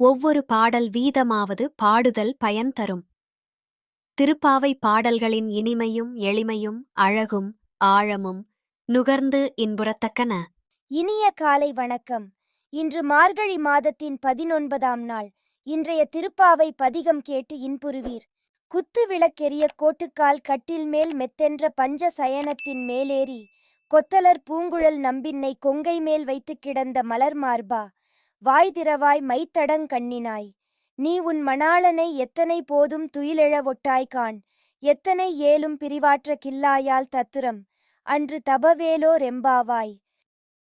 ஒவ்வொரு பாடல் வீதமாவது பாடுதல் பயன் தரும். திருப்பாவை பாடல்களின் இனிமையும் எளிமையும் அழகும் ஆழமும் நுகர்ந்து இன்புறத்தக்கன. இனிய காலை வணக்கம். இன்று மார்கழி மாதத்தின் பதினொன்பதாம் நாள். இன்றைய திருப்பாவை பதிகம் கேட்டு இன்புறுவீர். குத்து விளக்கெரிய கோட்டுக்கால் கட்டில் மேல் மெத்தென்ற பஞ்ச சயனத்தின் மேலேறி கொத்தலர் பூங்குழல் நம்பின்னை கொங்கை மேல் வைத்துக் கிடந்த மலர் மார்பா வாய் திறவாய் மைத்தடங் கண்ணினாய். நீ உன் மணாளனை எத்தனை போதும் துயிலெழ ஒட்டாய்கான் எத்தனை ஏலும் பிரிவாற்ற கில்லாயால் தத்துரம். அன்று தபவேலோ ரெம்பாவாய்.